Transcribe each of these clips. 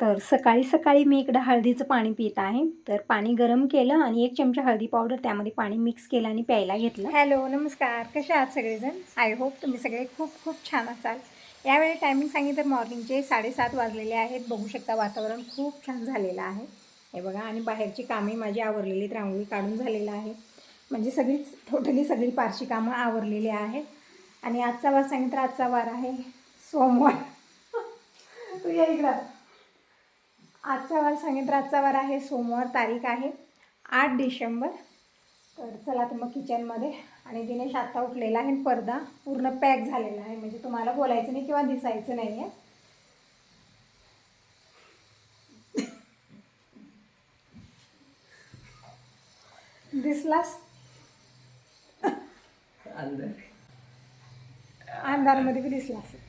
तर सकाळी सकाळी मी इकडं हळदीचं पाणी पित आहे. तर पाणी गरम केलं आणि एक चमचा हळदी पावडर त्यामध्ये पाणी मिक्स केलं आणि प्यायला घेतलं. हॅलो नमस्कार. कसे आहात सगळेजण? आय होप तुम्ही सगळे खूप खूप छान असाल. यावेळी टायमिंग सांगितलं मॉर्निंगचे साडेसात वाजलेले आहेत. बघू शकता वातावरण खूप छान झालेलं आहे. हे बघा आणि बाहेरची कामे माझी आवरलेली रांगोळी काढून झालेलं आहे. म्हणजे सगळीच टोटली सगळी पारशी कामं आवरलेली आहेत. आणि आजचा वार सांगितलं आजचा वार आहे सोमवार. तू या इकडं. आजचा वार सांगितलं आजचा वार आहे सोमवार तारीख आहे आठ डिसेंबर. तर चला तर मग किचनमध्ये. आणि दिनेश आत्ता उठलेला आहे आणि पडदा पूर्ण पॅक झालेला आहे. म्हणजे तुम्हाला बोलायचं नाही किंवा दिसायचं नाही आहे. दिसलास? अंधारमध्ये बी दिसला असेल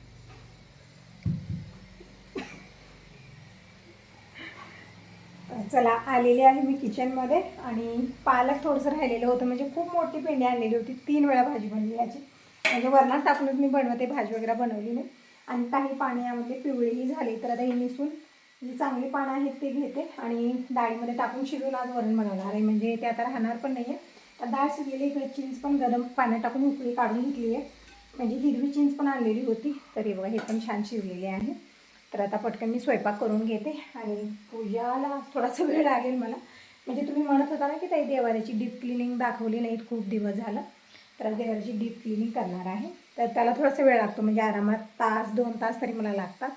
तर चला आलेली आहे मी किचनमध्ये आणि पालक थोडंसं राहिलेलं होतं. म्हणजे खूप मोठी पेंडी आणलेली होती. तीन वेळा भाजी बनली याची. म्हणजे वरणात टाकूनच मी बनवते भाजी वगैरे बनवली नाही. आणि काही पाणी यामध्ये पिवळीही झाली तर आता ही निसून जी चांगली पानं आहेत ते घेते. आणि डाळीमध्ये टाकून शिजून आज वरण बनवणार आहे. म्हणजे ते आता राहणार पण नाही आहे तर डाळ शिजलेली इकडे चिंच पण गरम पाण्यात टाकून उकळी काढून घेतली आहे. म्हणजे हिरवी चिंच पण आणलेली होती. तरी बघा हे पण छान शिजलेले आहे. तर आता पटकन मी स्वयंपाक करून घेते आणि पूजाला थोडासा वेळ लागेल मला. म्हणजे तुम्ही म्हणत होता ना की ताई देवाऱ्याची डीप क्लिनिंग दाखवली नाहीत खूप दिवस झालं. तर आज देवाऱ्याची डीप क्लिनिंग करणार आहे. तर त्याला थोडासा वेळ लागतो म्हणजे आरामात तास दोन तास तरी मला लागतात.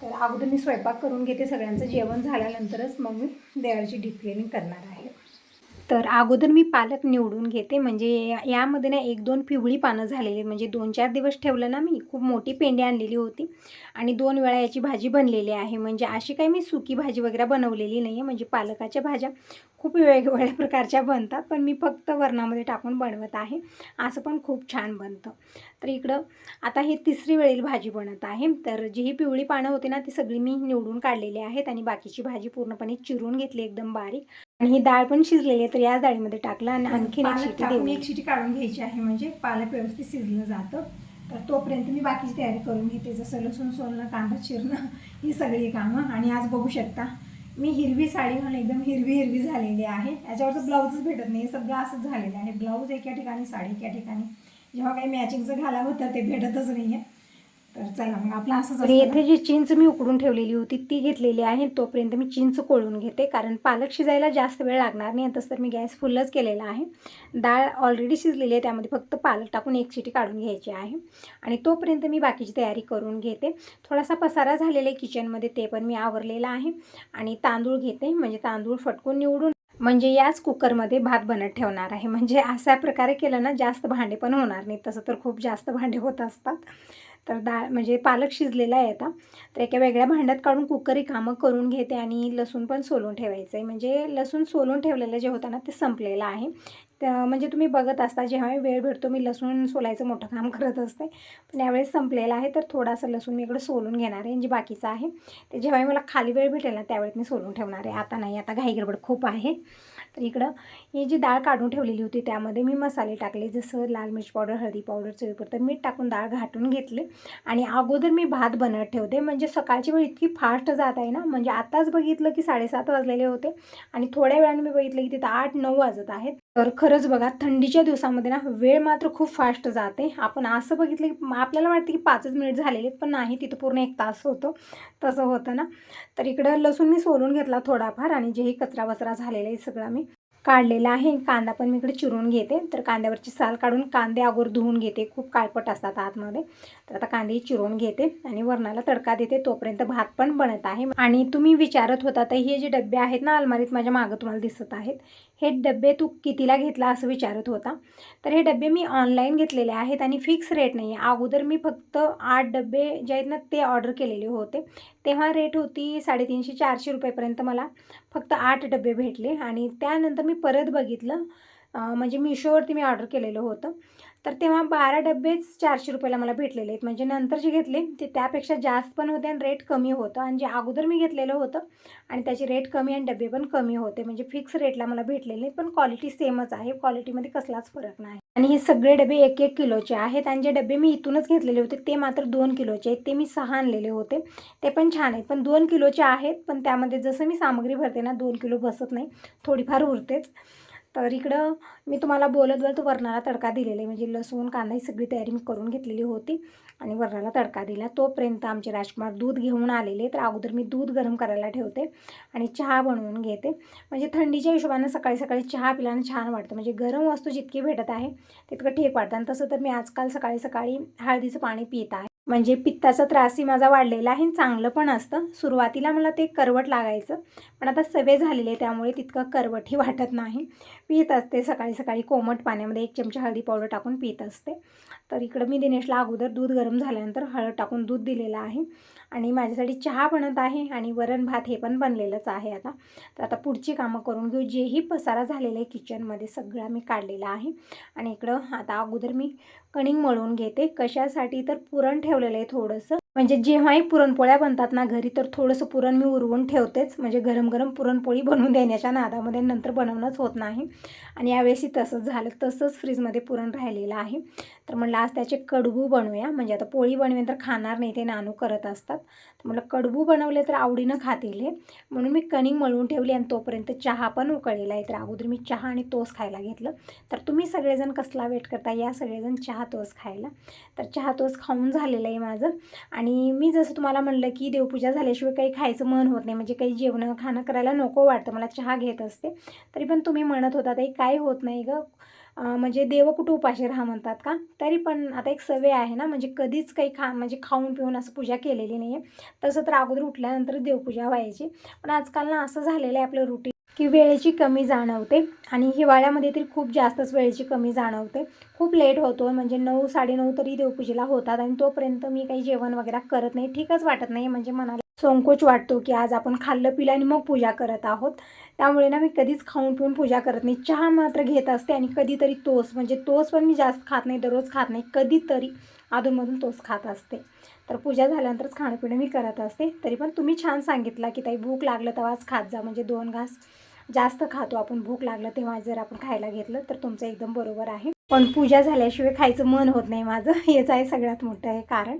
तर अगोदर मी स्वयंपाक करून घेते सगळ्यांचं जेवण झाल्यानंतरच मग मी देवाची डीप क्लिनिंग करणार आहे. तर अगोदर मी पालक निवडून घेते. म्हणजे यामध्ये ना एक दोन पिवळी पानं झालेली आहेत. म्हणजे दोन चार दिवस ठेवलं ना मी खूप मोठी पेंडी आणलेली होती. आणि दोन वेळा याची भाजी बनलेली आहे. म्हणजे अशी काही मी सुकी भाजी वगैरे बनवलेली नाही आहे म्हणजे पालकाच्या भाज्या खूप वेगवेगळ्या प्रकारच्या बनतात. पण मी फक्त वरणामध्ये टाकून बनवत आहे. असं पण खूप छान बनतं. तर इकडं आता हे तिसरी वेळेल भाजी बनत आहे. तर जी ही पिवळी पानं होती ना ती सगळी मी निवडून काढलेली आहेत. आणि बाकीची भाजी पूर्णपणे चिरून घेतली एकदम बारीक. आणि ही डाळ पण शिजलेली आहे तर या डाळीमध्ये टाकलं आणि आणखीन एक शिटी देऊन. एक शिटी काढून घ्यायची आहे म्हणजे पालक व्यवस्थित शिजलं जातं. तर तोपर्यंत मी बाकीची तयारी करून घेते जसं लसूण सोलणं कांदा चिरणं ही सगळी कामं. आणि आज बघू शकता मी हिरवी साडी घालून एकदम हिरवी हिरवी झालेली आहे. याच्यावरचं ब्लाऊजच भेटत नाही हे सगळं असंच झालेलं आहे. ब्लाऊज एका ठिकाणी साडी एका ठिकाणी. जेव्हा काही मॅचिंगचं घालावं होतं ते भेटतच नाही आहे तर चला मग आपलं असंच तर येथे जी चिंच मी उकडून ठेवलेली होती ती घेतलेली आहे तोपर्यंत मी चिंच कोळून घेते कारण पालक शिजायला जास्त वेळ लागणार नाही तसं तर मी गॅस फुलच केलेला आहे. डाळ ऑलरेडी शिजलेली आहे त्यामध्ये फक्त पालक टाकून एक शिटी काढून घ्यायची आहे. आणि तोपर्यंत मी बाकीची तयारी करून घेते. थोडासा पसारा झालेला आहे किचनमध्ये ते पण मी आवरलेला आहे. आणि तांदूळ घेते म्हणजे तांदूळ फटकून निवडून म्हणजे याच कुकरमध्ये भात बनत ठेवणार आहे. म्हणजे अशा प्रकारे केलं ना जास्त भांडे पण होणार नाही तसं तर खूप जास्त भांडे होत असतात. तर डाळ म्हणजे पालक शिजलेला आहे आता. तर एका वेगळ्या भांड्यात काढून कुकर कामं करून घेते आणि लसूण पण सोलून ठेवायचं आहे म्हणजे लसूण सोलून ठेवलेलं जे होतं ना ते संपलेलं आहे. त्या म्हणजे तुम्ही बघत असता जेव्हा मी वेळ भेटतो मी लसूण सोलायचं मोठं काम करत असते. पण यावेळेस संपलेलं आहे तर थोडासा लसूण मी इकडे सोलून घेणार आहे म्हणजे बाकीचं आहे. ते जेव्हाही मला खाली वेळ भेटेल ना त्यावेळेस मी सोलून ठेवणार आहे. आता नाही आता घाई गडबड खूप आहे. तर इकडं ही जी डाळ काढून ठेवलेली होती त्यामध्ये मी मसाले टाकले जसं लाल मिरच पावडर हळदी पावडर चवीपुरतं मीठ टाकून डाळ घाटून घेतले. आणि अगोदर मी भात बनवत ठेवते म्हणजे सकाळची वेळ इतकी फास्ट जात आहे ना म्हणजे आताच बघितलं की साडेसात वाजलेले होते. आणि थोड्या वेळाने मी बघितलं की तिथं आठ नऊ वाजत आहेत. तर खरंच बघा थंडीच्या दिवसामध्ये ना वेळ मात्र खूप फास्ट जाते. आपण असं बघितलं की आपल्याला वाटतं की पाचच मिनिट झालेले आहेत, पण नाही तिथं पूर्ण एक तास होतो. तसं होतं ना. तर इकडं लसूण मी सोलून घेतला थोडाफार आणि जेही कचरा वचरा झालेला आहे सगळा मी काढलेला आहे. कांदा पण मी इकडे चिरून घेते. तर कांद्यावरची साल काढून कांदे अगोदर धुवून घेते. खूप काळपट असतात आतमध्ये. तर आता कांदे चिरून घेते आणि वरणाला तडका देते. तोपर्यंत भात पण बनत आहे. आणि तुम्ही विचारत होता तर हे जे डबे आहेत ना अलमारीत माझ्या मागं तुम्हाला दिसत आहेत. हे डबे तू कितीला घेतला असं विचारत होता. तर हे डबे मी ऑनलाईन घेतलेले आहेत आणि फिक्स रेट नाही आहे अगोदर मी फक्त आठ डबे जे आहेत ना ते ऑर्डर केलेले होते. तेव्हा रेट होती साडेतीनशे चारशे रुपयेपर्यंत मला. फक्त आठ डबे भेटले आणि त्यानंतर मी परत बघितलं. म्हणजे मिशोवरती मी ऑर्डर केलेलं होतं. तर तेव्हा बारा डब्बेच चारशे रुपयाला मला भेटलेले आहेत. म्हणजे नंतर जे घेतले ते त्यापेक्षा जास्त पण होते आणि रेट कमी होतं. आणि जे अगोदर मी घेतलेलं होतं आणि त्याचे रेट कमी आणि डबे पण कमी होते. म्हणजे फिक्स रेटला मला भेटलेले पण क्वालिटी सेमच आहे. क्वालिटीमध्ये कसलाच फरक नाही. आणि हे सगळे डबे एक एक किलोचे आहेत आणि जे डबे मी इथूनच घेतलेले होते ते मात्र दोन किलोचे आहेत. ते मी सहा आणलेले होते. ते पण छान आहेत. पण दोन किलोचे आहेत. पण त्यामध्ये जसं मी सामग्री भरते ना दोन किलो बसत नाही. थोडीफार उरतेच. तर इकडं मी तुम्हाला बोलत बोलत वरणाला तडका दिलेला आहे. म्हणजे लसूण कांदा ही सगळी तयारी मी करून घेतलेली होती आणि वरणाला तडका दिला. तोपर्यंत आमचे राजकुमार दूध घेऊन आलेले तर अगोदर मी दूध गरम करायला ठेवते आणि चहा बनवून घेते. म्हणजे थंडीच्या हिशोबानं सकाळी सकाळी चहा पिल्यानं छान वाटतं. म्हणजे गरम वस्तू जितकी भेटत आहे तितकं ठीक वाटतं. आणि तसं तर मी आजकाल सकाळी सकाळी हळदीचं पाणी पित आहे. म्हणजे पित्ताचा त्रासही माझा वाढलेला आहे चांगलं पण असतं. सुरुवातीला मला ते करवट लागायचं पण आता सवय झालेली आहे त्यामुळे तितकं करवटही वाटत नाही. पित असते सकाळी सकाळी कोमट पाण्यामध्ये एक चमचा हळदी पावडर टाकून पित असते. तर इकडं मी दिनेशला अगोदर दूध गरम झाल्यानंतर हळद टाकून दूध दिलेलं आहे. आणि माझ्यासाठी चहा बनत आहे आणि वरण भात हे पण बनलेलंच आहे आता. तर आता पुढची कामं करून घेऊ. जेही पसारा झालेला आहे किचनमध्ये सगळा मी काढलेला आहे. आणि इकडं आता अगोदर मी कणिंग मळून घेते. कशासाठी तर पुरण ठेवलेलं आहे थोडंसं. म्हणजे जेव्हाही पुरणपोळ्या बनतात ना घरी तर थोडंसं पुरण मी उरवून ठेवतेच. म्हणजे गरम गरम पुरणपोळी बनवून देण्याच्या नादामध्ये नंतर बनवणंच होत नाही. आणि यावेळेसही तसंच झालं तसंच फ्रीजमध्ये पुरण राहिलेलं आहे. तर म्हणलं आज त्याचे कडबू बनवूया. म्हणजे आता पोळी बनवेन तर खाणार नाही ते नानू करत असतात. मला कडबू बनवले तर आवडीनं खातील म्हणून मी कणिंग मळून ठेवली आणि तोपर्यंत चहा पण उकळलेला आहे. तर अगोदर मी चहा आणि तोस खायला घेतलं. तर तुम्ही सगळेजण कसला वेट करता या सगळेजण चहा तोस खायला. तर चहा तोस खाऊन झालेलं आहे माझं. आणि मी जसं तुम्हाला म्हणलं की देवपूजा झाल्याशिवाय काही खायचं मन होत नाही. म्हणजे काही जेवणं खाणं करायला नको वाटतं. मला चहा घेत असते. तरी पण तुम्ही म्हणत होता ताई काय होत नाही गं. म्हणजे देव कुठं उपाशी राहा म्हणतात का? तरी पण आता एक सवय आहे ना म्हणजे कधीच काही खा म्हणजे खाऊन पिऊन असं पूजा केलेली नाही आहे तसं तर अगोदर उठल्यानंतर देवपूजा व्हायची. पण आजकाल ना असं झालेलं आहे आपलं रुटीन की वेळेची कमी जाणवते आणि हिवाळ्यामध्ये तरी खूप जास्तच वेळेची कमी जाणवते. खूप लेट होतो म्हणजे नऊ साडेनऊ तरी देवपूजेला होतात आणि तोपर्यंत मी काही जेवण वगैरे करत नाही. ठीकच वाटत नाही म्हणजे मनाला संकोच वाटतो की आज आपण खाल्लं पिलं आणि मग पूजा करत आहोत. त्यामुळे ना मी कधीच खाऊन पिऊन पूजा करत नाही. चहा मात्र घेत असते आणि कधीतरी तोस म्हणजे तोस पण मी जास्त खात नाही दररोज खात नाही. कधीतरी अधूनमधून तोस खात असते. तर पूजा झाल्यानंतरच खाणं पिणं मी करत असते. तरी पण तुम्ही छान सांगितला की ताई भूक लागलं तेव्हाच खात जा म्हणजे दोन घास जास्त खातो आपण भूक लागलं तेव्हा जर आपण खायला घेतलं तर तुमचं एकदम बरोबर आहे. पण पूजा झाल्याशिवाय खायचं मन होत नाही माझं. हेच आहे सगळ्यात मोठं आहे कारण.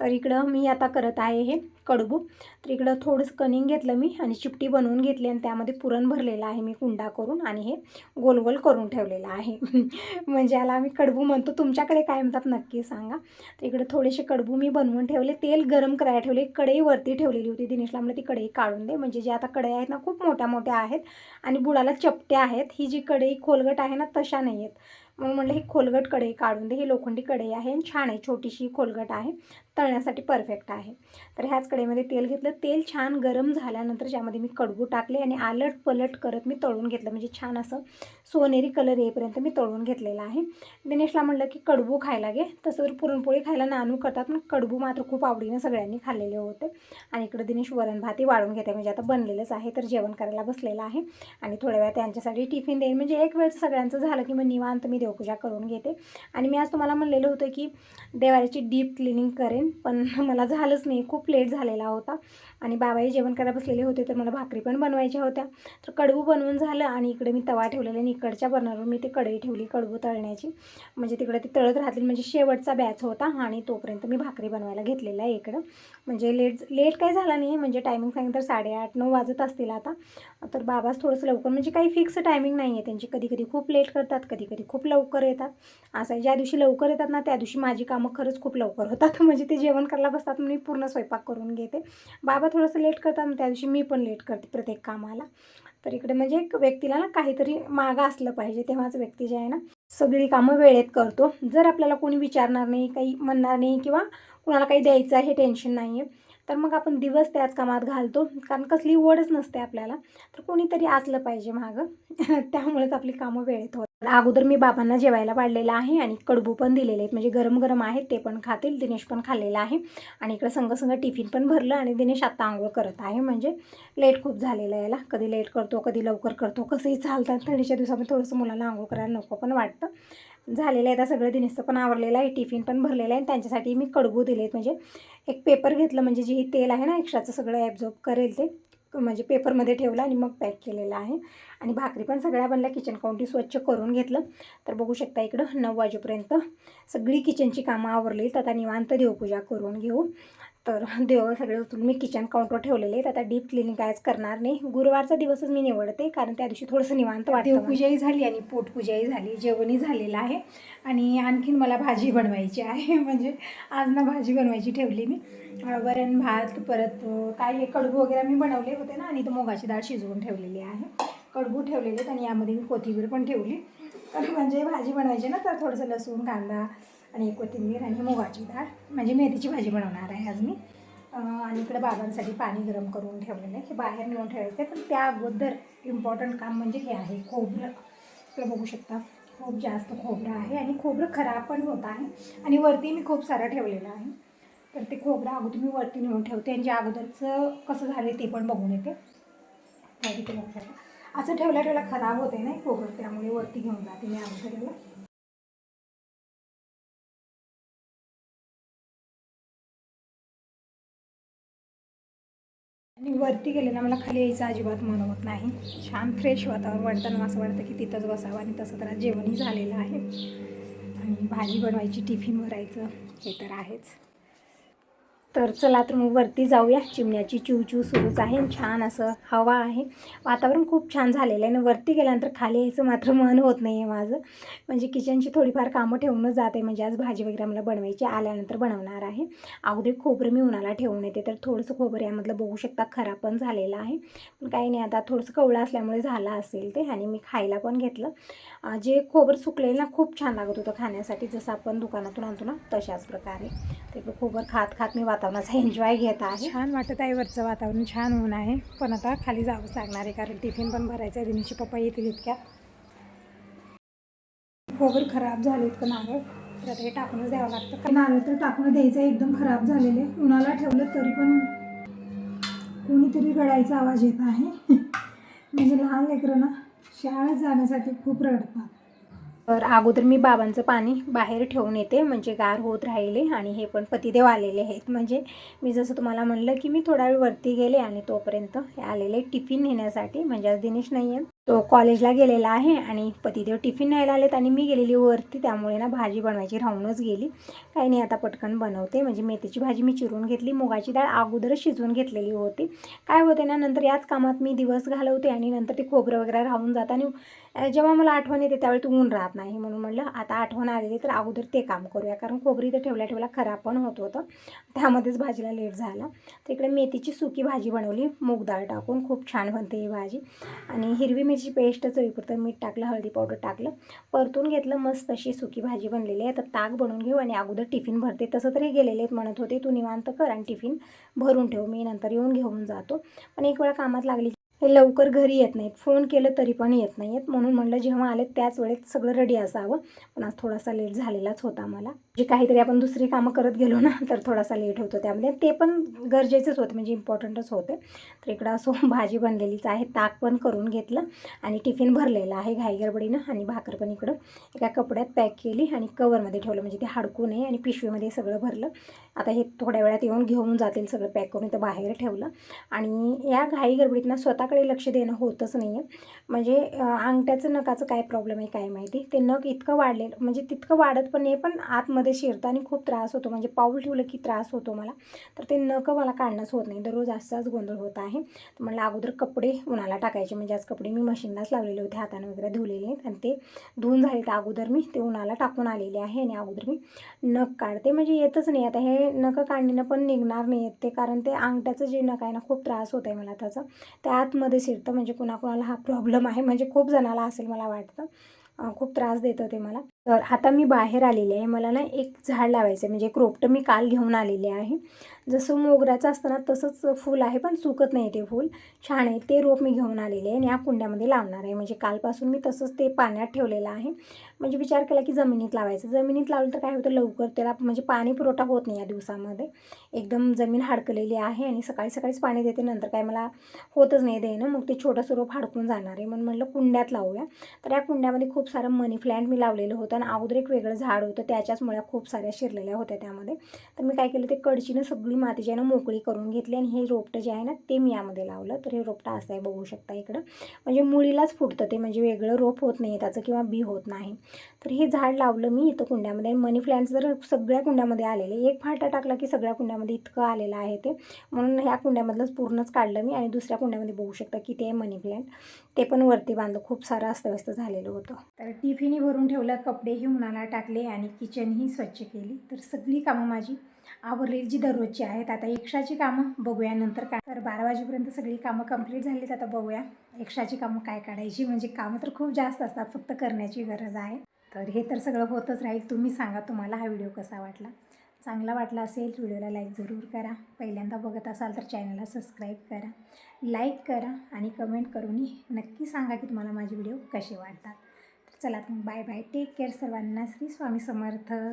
तर इकडं मी आता करत आहे हे कडबू. तर इकडं थोडंसं कणिंग घेतलं मी आणि चिपटी बनवून घेतली आणि त्यामध्ये पुरण भरलेलं आहे मी कुंडा करून आणि हे गोल गोल करून ठेवलेलं आहे. म्हणजे याला आम्ही कडबू म्हणतो. तुमच्याकडे काय म्हणतात नक्की सांगा. तर इकडं थोडेसे कडबू मी बनवून ठेवले. तेल गरम करायला ठेवले. कढई वरती ठेवलेली होती. दिनेशला म्हणलं ती कढई काढून दे. म्हणजे जे आता कढई आहेत ना खूप मोठ्या मोठ्या आहेत आणि बुडाला चपट्या आहेत. ही जी कढई खोलगट आहे ना तशा नाही आहेत. मग म्हणलं ही खोलगट कढई काढून दे ही लोखंडी कढई आहे आणि छान आहे छोटीशी खोलगट आहे. तळण्यासाठी परफेक्ट आहे. तर ह्याच कडेमध्ये तेल घेतलं. तेल छान गरम झाल्यानंतर ज्यामध्ये मी कडबू टाकले आणि आलट पलट करत मी तळून घेतलं. म्हणजे छान असं सोनेरी कलर येईपर्यंत मी तळून घेतलेला आहे. दिनेशला म्हणलं की कडबू खायला घे. तसं तर पुरणपोळी खायला नानू करतात पण कडबू मात्र खूप आवडीनं सगळ्यांनी खाल्लेले होते. आणि इकडं दिनेश वरण भाती वाढून घेते म्हणजे आता बनलेलंच आहे तर जेवण करायला बसलेलं आहे. आणि थोड्या वेळा त्यांच्यासाठी टिफिन देईन. म्हणजे एक वेळ सगळ्यांचं झालं की मग निवांत मी देवपूजा करून घेते. आणि मी आज तुम्हाला म्हणलेलं होतं की देवाऱ्याची डीप क्लिनिंग करेन. पण मला झालंच नाही. खूप लेट झालेला होता. आणि बाबाही जेवण करायला बसलेले होते तर मला भाकरी पण बनवायच्या होत्या. तर कडबू बनवून झालं आणि इकडे मी तवा ठेवलेला आणि इकडच्या बर्नरवर मी ते कढई ठेवली कडबू तळण्याची. म्हणजे तिकडे ती तळत राहतील. म्हणजे शेवटचा बॅच होता आणि तोपर्यंत मी भाकरी बनवायला घेतलेला आहे इकडं. म्हणजे लेट लेट काही झाला नाही. म्हणजे टायमिंग सांगितलं तर साडेआठ नऊ वाजत असतील आता. तर बाबाच थोडंसं लवकर म्हणजे काही फिक्स टायमिंग नाही आहे त्यांची. कधी कधी खूप लेट करतात कधी कधी खूप लवकर येतात. असं ज्या दिवशी लवकर येतात ना त्या दिवशी माझी कामं खरंच खूप लवकर होतात. म्हणजे ते जेवण करायला बसतात मी पूर्ण स्वयंपाक करून घेते. बाबा थोडंसं लेट करतात त्या दिवशी मी पण लेट करते प्रत्येक कामाला. तर इकडे म्हणजे एक व्यक्तीला ना काहीतरी मागं असलं पाहिजे तेव्हाच व्यक्ती जे आहे ना सगळी कामं वेळेत करतो. जर आपल्याला कोणी विचारणार नाही काही म्हणणार नाही किंवा कुणाला काही द्यायचं आहे हे टेन्शन नाही आहे तर मग आपण दिवस त्याच कामात घालतो. कारण कसली ओढच नसते आपल्याला. तर कोणीतरी असलं पाहिजे मागं. त्यामुळेच आपली कामं वेळेत होतात. अगोदर मी बाबांना जेवायला वाढलेलं आहे आणि कडबू पण दिलेले आहेत. म्हणजे गरम गरम आहेत ते पण खातील दिनेश पण खाल्लेलं आहे. आणि इकडं संग संग टिफिन पण भरलं आणि दिनेश आत्ता आंघोळ करत आहे. म्हणजे लेट खूप झालेलं आहे याला. कधी लेट करतो कधी लवकर करतो. कसंही चालतात थंडीच्या दिवसामध्ये थोडंसं मुलांना आंघोळ करायला नको पण वाटतं. झालेलं आहे आता सगळं. दिनेशचं पण आवरलेलं आहे टिफिन पण भरलेलं आहे. त्यांच्यासाठी मी कडबू दिलेत. म्हणजे एक पेपर घेतलं. म्हणजे जे तेल आहे ना एक्स्ट्राचं सगळं ॲब्झॉर्ब करेल ते. म्हणजे पेपरमध्ये ठेवला आणि मग पॅक केलेला आहे. आणि भाकरी पण सगळ्या बनल्या. किचन काउंटी स्वच्छ करून घेतलं. तर बघू शकता इकडं नऊ वाजेपर्यंत सगळी किचनची कामं आवरली. तर आता निवांत देवपूजा करून घेऊ. तर देव सगळे वस्तू मी किचन काउंटर ठेवलेले आहेत. आता डीप क्लिनिंग कायच करणार नाही. गुरुवारचा दिवसच मी निवडते कारण त्या दिवशी थोडंसं निवांत वाटतं देवपूजाही झाली आणि पोटपूजाही झाली जेवणही झालेलं आहे. आणि आणखीन मला भाजी बनवायची आहे. म्हणजे आज ना भाजी बनवायची ठेवली मी. वरण भात परत काय हे कडबू वगैरे मी बनवले होते ना आणि तो मुगाची डाळ शिजवून ठेवलेली आहे. कडबू ठेवलेले आहेत आणि यामध्ये मी कोथिंबीर पण ठेवली. तर म्हणजे भाजी बनवायची ना तर थोडंसं लसूण कांदा आणि कोथिंबीर आणि मुगाची डाळ. म्हणजे मेथीची भाजी बनवणार आहे आज मी. आणि इकडे बाबांसाठी पाणी गरम करून ठेवलेलं आहे. हे बाहेर नेऊन ठेवायचं आहे. पण त्या अगोदर इम्पॉर्टंट काम म्हणजे हे आहे. खोबरं. इकडे बघू शकता. खूप जास्त खोबरं आहे आणि खोबरं खराब पण होत आहे. आणि वरती मी खूप सारं ठेवलेलं आहे. तर ते खोबरं अगोदर मी वरती नेऊन ठेवते आणि ज्या अगोदरचं कसं झालं ते पण बघून येते. लक्षात असं ठेवल्या ठेवल्या खराब होते नाही खोबरं. त्यामुळे वरती घेऊन जाते मी अगोदरला वरती गेले ना मला खाली यायचं अजिबात मन होत नाही. छान फ्रेश वातावरण वाटताना असं वाटतं की तिथंच बसावं आणि तसं तर जेवणही झालेलं आहे. आणि भाजी बनवायची टिफिन भरायचं हे तर आहेच. तर चला तर मग वरती जाऊया. चिमण्याची चिवचिव सुरूच आहे छान असं हवा आहे. वातावरण खूप छान झालेलं आहे आणि वरती गेल्यानंतर खाली यायचं मात्र मन होत नाही आहे माझं. म्हणजे किचनची थोडीफार कामं ठेवूनच जाते. म्हणजे आज भाजी वगैरे मला बनवायची आल्यानंतर बनवणार आहे. अगोदर खोबरं मी उन्हाला ठेवून येते. तर थोडंसं खोबरं यामधलं बघू शकता खराब पण झालेलं आहे. पण काही नाही आता थोडंसं कवळं असल्यामुळे झालं असेल ते आणि मी खायला पण घेतलं. जे खोबरं सुकलेलं ना खूप छान लागत होतं खाण्यासाठी. जसं आपण दुकानातून आणतो ना तशाच प्रकारे. ते खोबरं खात खात मी वातावरणाचा एन्जॉय घेत आहे. छान वाटत आहे वरचं वातावरण छान ऊन आहे. पण आता खाली जावंच लागणार आहे कारण टिफिन पण भरायचं आहे. दिनीची पप्पा येतील इतक्यात खोबर खराब झाले इतकं नारळ? तर ते हे टाकूनच द्यावं लागतं. नारळ तर टाकून द्यायचं एकदम खराब झालेले. उन्हाला ठेवलं तरी पण कोणीतरी रडायचा आवाज येत आहे. म्हणजे लहान लेकरं ना शाळेत जाण्यासाठी खूप रडतात. तर अगोदर मी बाबांचं पाणी बाहेर ठेवून येते म्हणजे गार होत राहिले आणि हे पण पतिदेव आलेले आहेत. म्हणजे मी जसं तुम्हाला म्हणलं की मी थोडा वेळ वरती गेले आणि तोपर्यंत हे आलेले टिफिन नेण्यासाठी म्हणजे आज दिनेश नाही आहे तो कॉलेजला गेलेला आहे आणि पतिदेव टिफिन न्यायला आलेत आणि मी गेलेली वरती त्यामुळे ना भाजी बनवायची राहूनच गेली. काही नाही आता पटकन बनवते. म्हणजे मेथीची भाजी मी चिरून घेतली मुगाची डाळ अगोदरच शिजवून घेतलेली होती. काय होते ना नंतर याच कामात मी दिवस घालवते आणि नंतर ते खोबरं वगैरे राहून जातं आणि जेव्हा मला आठवण येते त्यावेळी तू ऊन राहत नाही म्हणून म्हणलं आता आठवण आलेली तर अगोदर ते काम करूया. कारण खोबरी तर ठेवल्या ठेवल्या खराब पण होत होतं. त्यामध्येच भाजीला लेट झाला. तर इकडे मेथीची सुकी भाजी बनवली. मूग डाळ टाकून. खूप छान बनते ही भाजी. आणि हिरवी मिरची पेस्ट चवीपुरतं मीठ टाकलं हळदी पावडर टाकलं. परतून घेतलं मस्त अशी सुकी भाजी बनलेली आहे. तर ताक बनवून घेऊ आणि अगोदर टिफिन भरते. तसं तरी गेलेले आहेत म्हणत होते. तू निवांत कर आणि टिफिन भरून ठेव. मी नंतर येऊन घेऊन जातो. पण एक वेळा कामात लागली लवकर घरी येत नाहीत. फोन केलं तरी पण येत नाही आहेत म्हणून म्हणलं जेव्हा आले त्याच वेळेत सगळं रेडी असावं. पण आज थोडासा लेट झालेलाच होता मला. जे काहीतरी आपण दुसरी कामं करत गेलो ना तर थोडासा लेट होतो त्यामध्ये. ते पण गरजेचंच होतं म्हणजे इम्पॉर्टंटच होते. तर इकडं असो भाजी बनलेलीच आहे. ताक पण करून घेतलं आणि टिफिन भरलेलं आहे घाईगडबडीनं आणि भाकर पण इकडं. एका कपड्यात पॅक केली आणि कवरमध्ये ठेवलं. म्हणजे ते हाडकू नये आणि पिशवीमध्ये सगळं भरलं. आता हे थोड्या वेळात येऊन घेऊन जातील सगळं पॅक करून इथं बाहेर ठेवलं. आणि या घाई स्वतः स्वतःकडे लक्ष देणं होतच नाही आहे म्हणजे अंगठ्याचं नकाचं काय प्रॉब्लेम आहे काय माहिती? ते नख इतकं वाढलेलं म्हणजे तितकं वाढत पण नाही पण आतमध्ये शिरताना खूप त्रास होतो. म्हणजे पाऊल ठेवलं की त्रास होतो मला. तर ते नख मला काढणंच होत नाही. दररोज असाच गोंधळ होत आहे. तर म्हणलं अगोदर कपडे उन्हाला टाकायचे. म्हणजे आज कपडे मी मशीनलाच लावलेले होते. हाताने वगैरे धुलेले आहेत आणि ते धुवून झाले तर अगोदर मी ते उन्हाला टाकून आलेले आहे आणि अगोदर मी नख काढते. म्हणजे येतच नाही. आता हे नकं काढणं पण निघणार नाही आहेत ते. कारण ते अंगठ्याचं जे नख आहे ना खूप त्रास होत आहे मला त्याचा. त्या आतमध्ये शिरतं म्हणजे कुणाकुणाला हा प्रॉब्लेम आहे. म्हणजे खूप जणाला असेल मला वाटतं. खूप त्रास देत ते मला. तर आता मी बाहेर आलेली आहे. मला ना एक झाड लावायचं आहे म्हणजे एक रोपटं मी काल घेऊन आलेले आहे. जसं मोगऱ्याचं असतं ना तसंच फूल आहे पण सुकत नाही ते फूल. छान आहे. ते रोप मी घेऊन आलेले आहे आणि या कुंड्यामध्ये लावणार आहे. म्हणजे कालपासून मी तसंच ते पाण्यात ठेवलेलं आहे. म्हणजे विचार केला की जमिनीत लावायचं. जमिनीत लावलं तर काय होतं? लवकर त्याला म्हणजे पाणी पुरवठा होत नाही या दिवसामध्ये. एकदम जमीन हाडकलेली आहे आणि सकाळी सकाळीच पाणी देते. नंतर काय मला होतच नाही देणं. मग ते छोटंसं रोप हाडकून जाणार आहे. म्हणून म्हणलं कुंड्यात लावूया. तर या कुंड्यामध्ये खूप खूप सारं मनी प्लॅन्ट मी लावलेलं होतं आणि अगोदर एक वेगळं झाड होतं त्याच्याच मुळ्या खूप साऱ्या शिरलेल्या होत्या त्यामध्ये. तर मी काय केलं ते कडचीनं सगळी माती जी आहे ना मोकळी करून घेतली आणि हे रोपटं जे आहे ना ते मी यामध्ये लावलं. तर हे रोपटं असं आहे बघू शकता इकडं. म्हणजे मुळीलाच फुटतं ते म्हणजे वेगळं रोप होत नाही त्याचं किंवा बी होत नाही. तर हे झाड लावलं मी इथं कुंड्यामध्ये मनी प्लॅन्ट जर सगळ्या कुंड्यामध्ये आलेले एक फाटा टाकला की सगळ्या कुंड्यामध्ये इतकं आलेलं आहे ते. म्हणून ह्या कुंड्यामधलंच पूर्णच काढलं मी आणि दुसऱ्या कुंड्यामध्ये बघू शकता की ते आहे मनी प्लॅन्ट ते पण वरती बांधलं खूप सारं अस्तव्यस्त झालेलं होतं. तर टिफिनही भरून ठेवलं कपडेही उन्हाला टाकले आणि किचनही स्वच्छ केली. तर सगळी कामं माझी आवरलेली जी दररोजची आहेत आता एक्स्ट्राची कामं बघूया नंतर काय. तर बारा वाजेपर्यंत सगळी कामं कंप्लीट झालीत आता बघूया एक्स्ट्राची कामं काय काढायची. म्हणजे कामं तर खूप जास्त असतात फक्त करण्याची गरज आहे. तर हे तर सगळं होतच राहील. तुम्ही सांगा तुम्हाला हा व्हिडिओ कसा वाटला. चांगला वाटला असेल व्हिडिओला लाईक जरूर करा. पहिल्यांदा बघत असाल तर चॅनलला सबस्क्राईब करा. लाईक करा आणि कमेंट करूनही नक्की सांगा की तुम्हाला माझे व्हिडिओ कसे वाटतात. चला मग बाय बाय. टेक केअर सर्वांना. श्री स्वामी समर्थ.